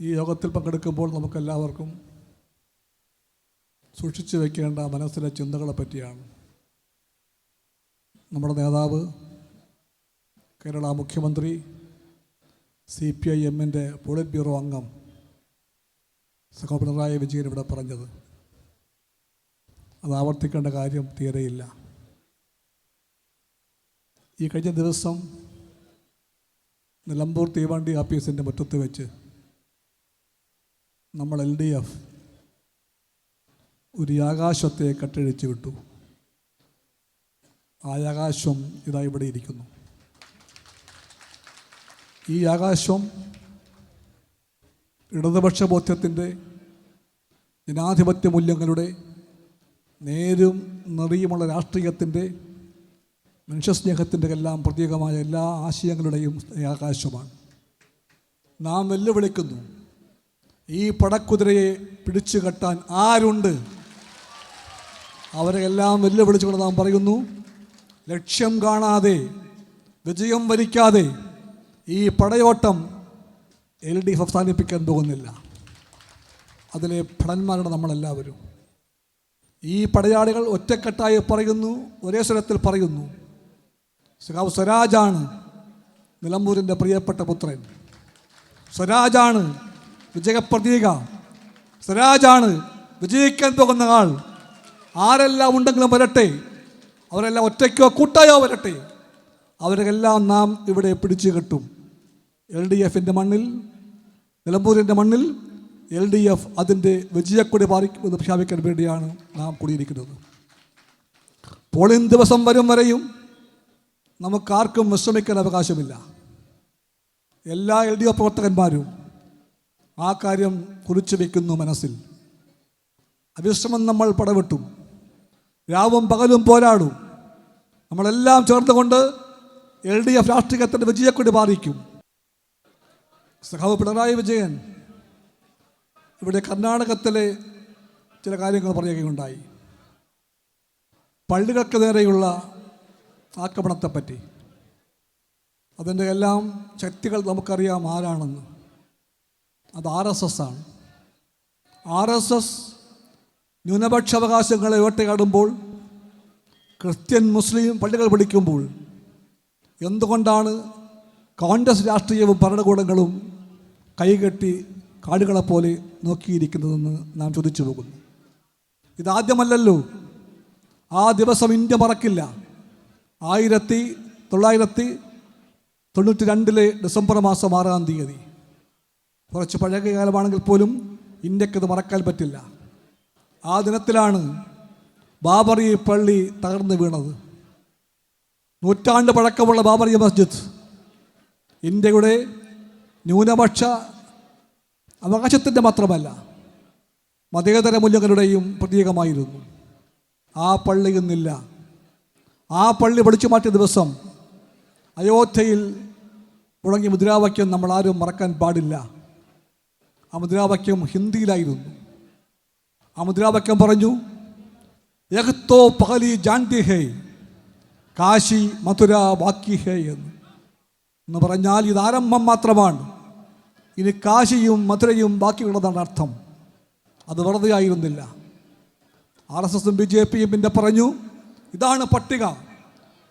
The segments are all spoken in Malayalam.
ഈ യോഗത്തിൽ പങ്കെടുക്കുമ്പോൾ നമുക്കെല്ലാവർക്കും സൂക്ഷിച്ചു വയ്ക്കേണ്ട മനസ്സിലെ ചിന്തകളെ പറ്റിയാണ് നമ്മുടെ നേതാവ് കേരള മുഖ്യമന്ത്രി സി പി ഐ എമ്മിന്റെ പോളിറ്റ് ബ്യൂറോ അംഗം സഹോ പിണറായി വിജയൻ ഇവിടെ പറഞ്ഞത്. അത് ആവർത്തിക്കേണ്ട കാര്യം തീരെയില്ല. ഈ കഴിഞ്ഞ ദിവസം നിലമ്പൂർ തീവണ്ടി ആഫീസിന്റെ മുറ്റത്ത് വെച്ച് നമ്മൾ എൽ ഡി എഫ് ഒരു ആകാശത്തെ കട്ടഴിച്ചു വിട്ടു. ആ ആകാശം ഇതാ ഇവിടെ ഇരിക്കുന്നു. ഈ ആകാശം ഇടതുപക്ഷ ബോധ്യത്തിന്റെ ജനാധിപത്യ മൂല്യങ്ങളുടെ നേരും നിറയുമുള്ള രാഷ്ട്രീയത്തിന്റെ മനുഷ്യസ്നേഹത്തിന്റെ എല്ലാം പ്രത്യേകമായ എല്ലാ ആശയങ്ങളുടെയും ആകാശമാണ്. നാം വെല്ലുവിളിക്കുന്നു. ഈ പടക്കുതിരയെ പിടിച്ചു കെട്ടാൻ ആരുണ്ട്? അവരെ എല്ലാം വെല്ലുവിളിച്ചുകൊണ്ട് നാം പറയുന്നു ലക്ഷ്യം കാണാതെ വിജയം വരിക്കാതെ ഈ പടയോട്ടം എൽ ഡി എഫ് അവസാനിപ്പിക്കാൻ പോകുന്നില്ല. അതിലെ ഭടന്മാരുടെ നമ്മളെല്ലാവരും. ഈ പടയാളികൾ ഒറ്റക്കെട്ടായി പറയുന്നു ഒരേ സ്വരത്തിൽ പറയുന്നു സഖാവ് സ്വരാജാണ് നിലമ്പൂരിന്റെ പ്രിയപ്പെട്ട പുത്രൻ. സ്വരാജാണ് വിജയപ്രതീക സ്വരാജാണ്. വിജയിക്കാൻ പോകുന്ന ആൾ. ആരെല്ലാം ഉണ്ടെങ്കിലും വരട്ടെ. അവരെല്ലാം ഒറ്റയ്ക്കോ കൂട്ടായോ വരട്ടെ. അവരെല്ലാം നാം ഇവിടെ പിടിച്ചു കെട്ടും. എൽ ഡി എഫിന്റെ മണ്ണിൽ നിലമ്പൂരിന്റെ മണ്ണിൽ എൽ ഡി എഫ് അതിന്റെ വിജയക്കൊടി പാലിക്കുമെന്ന് പ്രഖ്യാപിക്കാൻ വേണ്ടിയാണ് നാം കൂടിയിരിക്കുന്നത്. പോളിംഗ് ദിവസം വരും വരെയും നമുക്കാർക്കും വിശ്രമിക്കാൻ അവകാശമില്ല. എല്ലാ എൽ ഡി എഫ് പ്രവർത്തകന്മാരും ആ കാര്യം കുറിച്ചു വയ്ക്കുന്നു മനസ്സിൽ. അവിശ്രമം നമ്മൾ പടവിട്ടു. രാവും പകലും പോരാടും. നമ്മളെല്ലാം ചേർന്നുകൊണ്ട് എൽ ഡി എഫ് രാഷ്ട്രീയത്തിന്റെ വിജയക്കൊടി ബാധിക്കും സഖാവ് പിണറായി വിജയൻ ഇവിടെ കർണാടകത്തിലെ ചില കാര്യങ്ങൾ പറയുകയുണ്ടായി. പള്ളികൾക്ക് നേരെയുള്ള ആക്രമണത്തെപ്പറ്റി. അതിന്റെ എല്ലാം ശക്തികൾ നമുക്കറിയാം ആരാണെന്ന്. അത് ആർ എസ് എസ് ആണ്. ആർ എസ് എസ് ന്യൂനപക്ഷാവകാശങ്ങളെ വേട്ടയാടുമ്പോൾ ക്രിസ്ത്യൻ മുസ്ലിം പള്ളികൾ പിടിക്കുമ്പോൾ എന്തുകൊണ്ടാണ് കോൺഗ്രസ് രാഷ്ട്രീയവും ഭരണകൂടങ്ങളും കൈകെട്ടി കാടുകളെപ്പോലെ നോക്കിയിരിക്കുന്നതെന്ന് നാം ചോദിച്ചു പോകുന്നു. ഇതാദ്യമല്ലല്ലോ. ആ ദിവസം ഇന്ത്യ മറക്കില്ല. ആയിരത്തി തൊള്ളായിരത്തി തൊണ്ണൂറ്റി രണ്ടിലെ ഡിസംബർ മാസം ആറാം തീയതി. കുറച്ച് പഴയ കാലമാണെങ്കിൽ പോലും ഇന്ത്യക്കത് മറക്കാൻ പറ്റില്ല. ആ ദിനത്തിലാണ് ബാബറി പള്ളി തകർന്നു വീണത്. നൂറ്റാണ്ട് പഴക്കമുള്ള ബാബറി മസ്ജിദ് ഇന്ത്യയുടെ ന്യൂനപക്ഷ അവകാശത്തിന്റെ മാത്രമല്ല മതേതര മൂല്യങ്ങളുടെയും പ്രതീകമായിരുന്നു. ആ പള്ളി ഇന്നില്ല. ആ പള്ളി പൊളിച്ചു മാറ്റിയ ദിവസം അയോധ്യയിൽ മുഴങ്ങിയ മുദ്രാവാക്യം നമ്മൾ ആരും മറക്കാൻ പാടില്ല. ആ മുദ്രാവാക്യം ഹിന്ദിയിലായിരുന്നു. ആ മുദ്രാവാക്യം പറഞ്ഞു യഹ്തോ പഹലി ജാൻതി ഹേ കാശി മധുര ബാക്കി ഹേ എന്ന്. എന്ന് പറഞ്ഞാൽ ഇത് ആരംഭം മാത്രമാണ്. ഇനി കാശിയും മധുരയും ബാക്കിയുള്ളതാണ് അർത്ഥം. അത് വെറുതെ ആയിരുന്നില്ല. ആർ എസ് എസും ബി ജെ പിയും പിന്നെ പറഞ്ഞു ഇതാണ് പട്ടിക.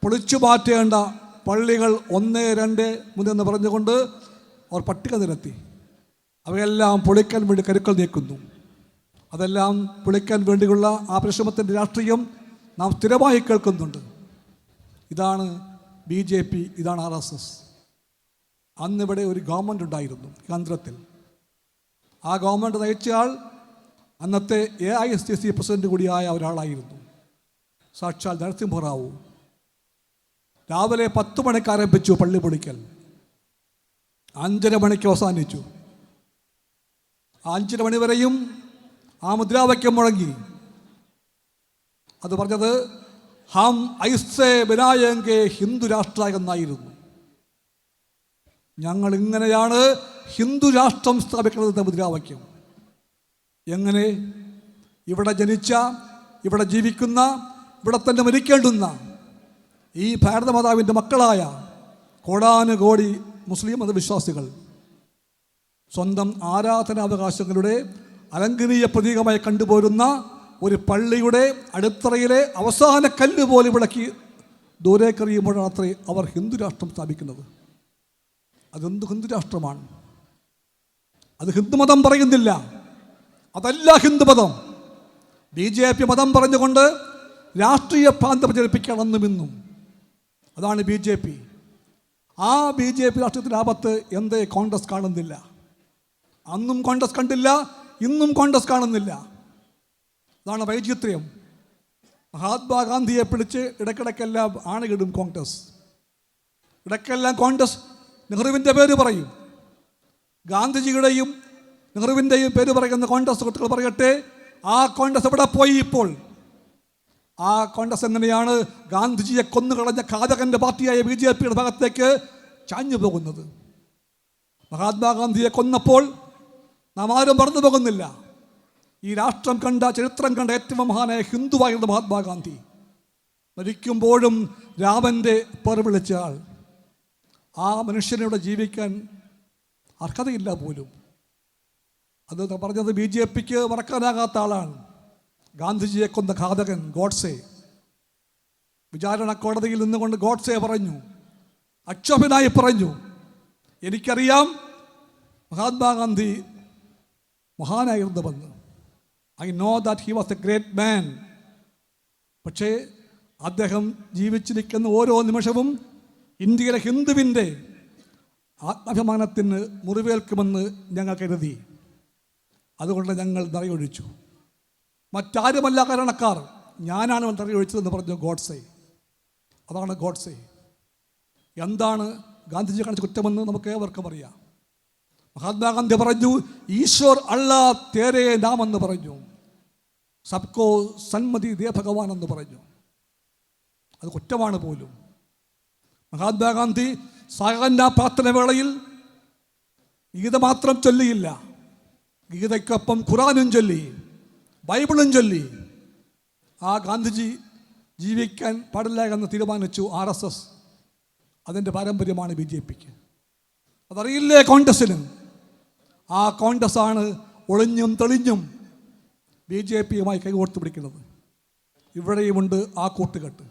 പൊളിച്ചു മാറ്റേണ്ട പള്ളികൾ ഒന്ന് രണ്ട് മൂന്നെന്ന് പറഞ്ഞുകൊണ്ട് അവർ പട്ടിക നിരത്തി. അവയെല്ലാം പൊളിക്കാൻ വേണ്ടി കരുക്കൾ നീക്കുന്നു. അതെല്ലാം പൊളിക്കാൻ വേണ്ടിയുള്ള ആ പരിശ്രമത്തിന്റെ രാഷ്ട്രീയം നാം സ്ഥിരമായി കേൾക്കുന്നുണ്ട്. ഇതാണ് ബി ജെ പി ഇതാണ് ആർ എസ് എസ്. അന്നിവിടെ ഒരു ഗവൺമെന്റ് ഉണ്ടായിരുന്നു കേന്ദ്രത്തിൽ. ആ ഗവൺമെന്റ് നയിച്ചയാൾ അന്നത്തെ A I S T C president കൂടിയായ ഒരാളായിരുന്നു. സാക്ഷാൽ നരസിംഹറാവു രാവിലെ പത്ത് മണിക്ക് ആരംഭിച്ചു പള്ളി പൊളിക്കൽ. അഞ്ചര മണിക്ക് അവസാനിച്ചു. അഞ്ചര മണിവരെയും ആ മുദ്രാവാക്യം മുഴങ്ങി. അത് പറഞ്ഞത് ഹം ഐസേ ബിനായങ്കെ ഹിന്ദു രാഷ്ട്ര എന്നായിരുന്നു ഞങ്ങൾ ഇങ്ങനെയാണ് ഹിന്ദു രാഷ്ട്രം സ്ഥാപിക്കുന്നത് മുദ്രാവാക്യം. എങ്ങനെ? ഇവിടെ ജനിച്ച ഇവിടെ ജീവിക്കുന്ന ഇവിടെ തന്നെ മരിക്കേണ്ടുന്ന ഈ ഭാരതമാതാവിന്റെ മക്കളായ കോടാനുകോടി മുസ്ലിം മതവിശ്വാസികൾ സ്വന്തം ആരാധനാവകാശങ്ങളുടെ അലങ്കരീയ പ്രതീകമായി കണ്ടുപോരുന്ന ഒരു പള്ളിയുടെ അടിത്തറയിലെ അവസാന കല്ല് പോലെ വിളക്കി ദൂരേക്കറിയുമ്പോഴാണ് അവർ ഹിന്ദു രാഷ്ട്രം സ്ഥാപിക്കുന്നത്. അതെന്ത് ഹിന്ദു രാഷ്ട്രമാണ്? അത് ഹിന്ദുമതം പറയുന്നില്ല. അതല്ല ഹിന്ദുമതം ബി ജെ പി മതം പറഞ്ഞുകൊണ്ട് രാഷ്ട്രീയ ഭ്രാന്ത പ്രചരിപ്പിക്കണമെന്നുമിന്നും അതാണ് ബി ജെ പി. ആ ബി ജെ പി രാഷ്ട്രീയത്തിന്റെ ആപത്ത് എന്തേ കോൺഗ്രസ് കാണുന്നില്ല. അന്നും കോൺഗ്രസ് കണ്ടില്ല ഇന്നും കോൺഗ്രസ് കാണുന്നില്ല. അതാണ് വൈചിത്ര്യം. മഹാത്മാഗാന്ധിയെ പിടിച്ച് ഇടയ്ക്കിടയ്ക്കെല്ലാം ആണയിടും കോൺഗ്രസ്. ഇടയ്ക്കെല്ലാം കോൺഗ്രസ് നെഹ്റുവിന്റെ പേര് പറയും. ഗാന്ധിജിയുടെയും നെഹ്റുവിന്റെയും പേര് പറയുന്ന കോൺഗ്രസ് സുഹൃത്തുക്കൾ പറയട്ടെ ആ കോൺഗ്രസ് എവിടെ പോയി ഇപ്പോൾ? ആ കോൺഗ്രസ് എങ്ങനെയാണ് ഗാന്ധിജിയെ കൊന്നുകളഞ്ഞ ഘാതകന്റെ പാർട്ടിയായ ബി ജെ പിയുടെ ഭാഗത്തേക്ക് ചാഞ്ഞു പോകുന്നത് മഹാത്മാഗാന്ധിയെ കൊന്നപ്പോൾ നാം ആരും മറന്നു പോകുന്നില്ല. ഈ രാഷ്ട്രം കണ്ട ചരിത്രം കണ്ട ഏറ്റവും മഹാനായ ഹിന്ദുവായിരുന്ന മഹാത്മാഗാന്ധി മരിക്കുമ്പോഴും രാമന്റെ പേർ വിളിച്ച ആൾ. ആ മനുഷ്യനിവിടെ ജീവിക്കാൻ അർഹതയില്ല പോലും. അത് പറഞ്ഞത് ബി ജെ പിക്ക് മറക്കാനാകാത്ത ആളാണ്. ഗാന്ധിജിയെ കൊന്ന ഘാതകൻ ഗോഡ്സെ. വിചാരണ കോടതിയിൽ നിന്നുകൊണ്ട് ഗോഡ്സെ പറഞ്ഞു. അക്ഷോഭനായി പറഞ്ഞു. എനിക്കറിയാം Mahatma Gandhi മഹാനായിരുന്നുവെന്ന് I know that he was a great man പക്ഷേ അദ്ദേഹം ജീവിച്ചിരിക്കുന്ന ഓരോ നിമിഷവും ഇന്ത്യയിലെ ഹിന്ദുവിന്റെ ആത്മാഭിമാനത്തിന് മുറിവേൽക്കുമെന്ന് ഞങ്ങൾ കരുതി. അതുകൊണ്ട് ഞങ്ങൾ നിറയൊഴിച്ചു മറ്റാരുമല്ല കാരണക്കാർ. ഞാനാണ് നിറയൊഴിച്ചതെന്ന് പറഞ്ഞു ഗോഡ്സെ. അതാണ് ഗോഡ്സെ. എന്താണ് ഗാന്ധിജി കാണിച്ച കുറ്റമെന്ന് നമുക്ക് ഏവർക്കും അറിയാം. മഹാത്മാഗാന്ധി പറഞ്ഞു ഈശ്വർ അള്ള തേരേ നാം എന്ന് പറഞ്ഞു. സബ്കോ സന്മതി ദേ ഭഗവാൻ എന്ന് പറഞ്ഞു. അത് കുറ്റമാണ് പോലും. മഹാത്മാഗാന്ധി സാഗന്ന പ്രാർത്ഥന വേളയിൽ ഗീത മാത്രം ചൊല്ലിയില്ല. ഗീതയ്ക്കൊപ്പം ഖുറാനും ചൊല്ലി ബൈബിളും ചൊല്ലി. ആ ഗാന്ധിജി ജീവിക്കാൻ പാടില്ല എന്ന് തീരുമാനിച്ചു ആർ എസ് എസ്. അതിന്റെ പാരമ്പര്യമാണ് ബി ജെ പിക്ക്. അതറിയില്ലേ കോൺഗ്രസ്സിന്? ആ കോൺഗ്രസ് ആണ് ഒളിഞ്ഞും തെളിഞ്ഞും ബി ജെ പിയുമായി കൈകോർത്ത് പിടിക്കുന്നത്. ഇവിടെയുമുണ്ട് ആ കൂട്ടുകെട്ട്.